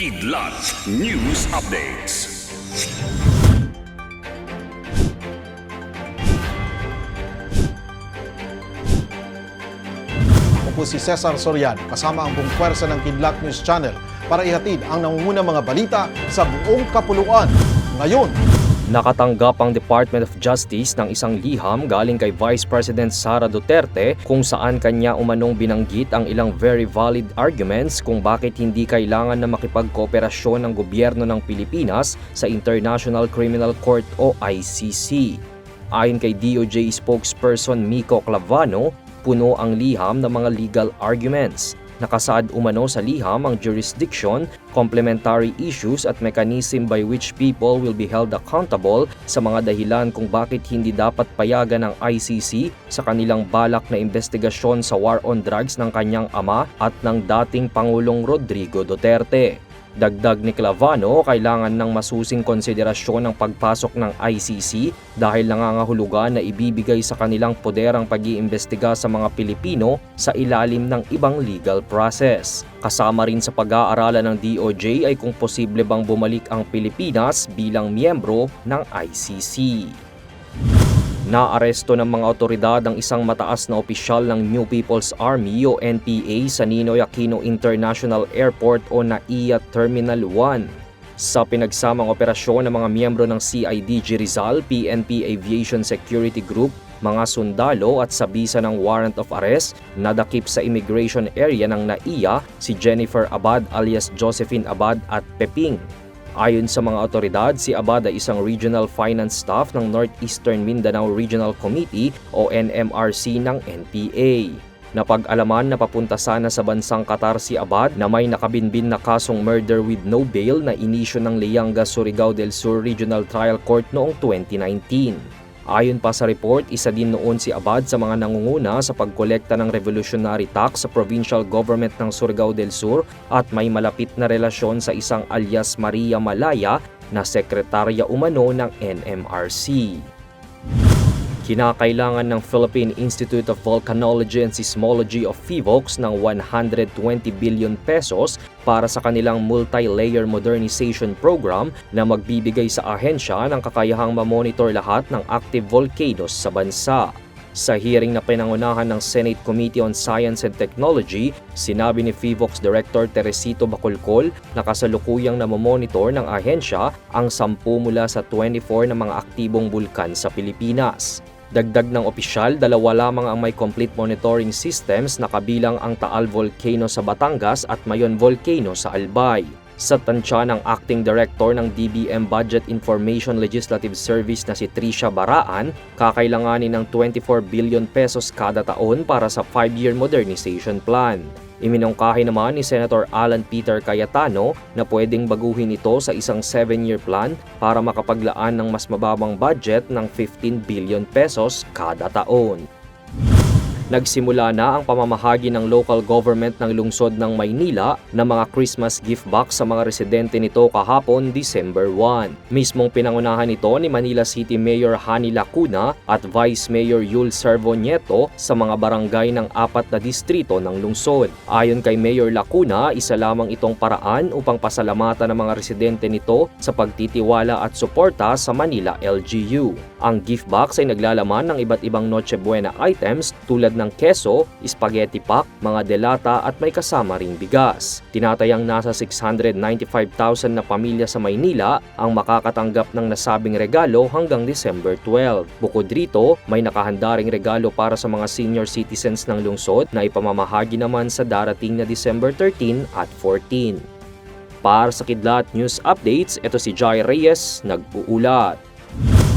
Kidlat News Updates. Ako si Cesar Soriano kasama ang buong pwersa ng Kidlat News Channel para ihatid ang nangungunang mga balita sa buong kapuluan. Ngayon, Nakatanggap ang Department of Justice ng isang liham galing kay Vice President Sara Duterte kung saan kanya umanong binanggit ang ilang very valid arguments kung bakit hindi kailangan na makipagkooperasyon ng gobyerno ng Pilipinas sa International Criminal Court o ICC. Ayon kay DOJ spokesperson Miko Clavano, puno ang liham ng mga legal arguments. Nakasaad umano sa liham ang jurisdiction, complementary issues at mechanism by which people will be held accountable sa mga dahilan kung bakit hindi dapat payagan ng ICC sa kanilang balak na investigasyon sa war on drugs ng kanyang ama at ng dating Pangulong Rodrigo Duterte. Dagdag ni Clavano, kailangan ng masusing konsiderasyon ng pagpasok ng ICC dahil nangangahulugan na ibibigay sa kanilang poder ang pag-iimbestiga sa mga Pilipino sa ilalim ng ibang legal process. Kasama rin sa pag-aaralan ng DOJ ay kung posible bang bumalik ang Pilipinas bilang miyembro ng ICC. Naaresto ng mga otoridad ang isang mataas na opisyal ng New People's Army o NPA sa Ninoy Aquino International Airport o NAIA Terminal 1. Sa pinagsamang operasyon ng mga miyembro ng CIDG Rizal, PNP Aviation Security Group, mga sundalo at sa bisa ng warrant of arrest, nadakip sa immigration area ng NAIA si Jennifer Abad alias Josephine Abad at Peping. Ayon sa mga otoridad, si Abad ay isang regional finance staff ng Northeastern Mindanao Regional Committee o NMRC ng NPA. Napag-alaman na papunta sana sa bansang Qatar si Abad na may nakabinbin na kasong murder with no bail na inisyo ng Lianga Surigao del Sur Regional Trial Court noong 2019. Ayon pa sa report, isa din noon si Abad sa mga nangunguna sa pagkolekta ng revolutionary tax sa provincial government ng Surigao del Sur at may malapit na relasyon sa isang alias Maria Malaya na sekretarya umano ng NMRC. Kinakailangan ng Philippine Institute of Volcanology and Seismology of PHIVOLCS ng 120 billion pesos para sa kanilang multi-layer modernization program na magbibigay sa ahensya ng kakayahang mamonitor lahat ng active volcanoes sa bansa. Sa hearing na pinangunahan ng Senate Committee on Science and Technology, sinabi ni PHIVOLCS Director Teresito Bacolcol na kasalukuyang namomonitor ng ahensya ang 10 mula sa 24 na mga aktibong bulkan sa Pilipinas. Dagdag ng opisyal, dalawa lamang ang may complete monitoring systems na kabilang ang Taal Volcano sa Batangas at Mayon Volcano sa Albay. Sa tansya ng Acting Director ng DBM Budget Information Legislative Service na si Tricia Baraan, kakailanganin ng 24 billion pesos kada taon para sa 5-year modernization plan. Iminungkahi naman ni Senator Alan Peter Cayetano na pwedeng baguhin ito sa isang 7-year plan para makapaglaan ng mas mababang budget ng 15 billion pesos kada taon. Nagsimula na ang pamamahagi ng local government ng lungsod ng Maynila ng mga Christmas gift box sa mga residente nito kahapon December 1. Mismong pinangunahan ito ni Manila City Mayor Hani Lacuna at Vice Mayor Yul Servo Nieto sa mga barangay ng apat na distrito ng lungsod. Ayon kay Mayor Lacuna, isa lamang itong paraan upang pasalamatan ng mga residente nito sa pagtitiwala at suporta sa Manila LGU. Ang gift box ay naglalaman ng iba't ibang Noche Buena items tulad ng keso, spaghetti pack, mga delata at may kasama ring bigas. Tinatayang nasa 695,000 na pamilya sa Maynila ang makakatanggap ng nasabing regalo hanggang December 12. Bukod rito, may nakahanda ring regalo para sa mga senior citizens ng lungsod na ipamamahagi naman sa darating na December 13 at 14. Para sa Kidlat News Updates, ito si Jai Reyes, nag-uulat.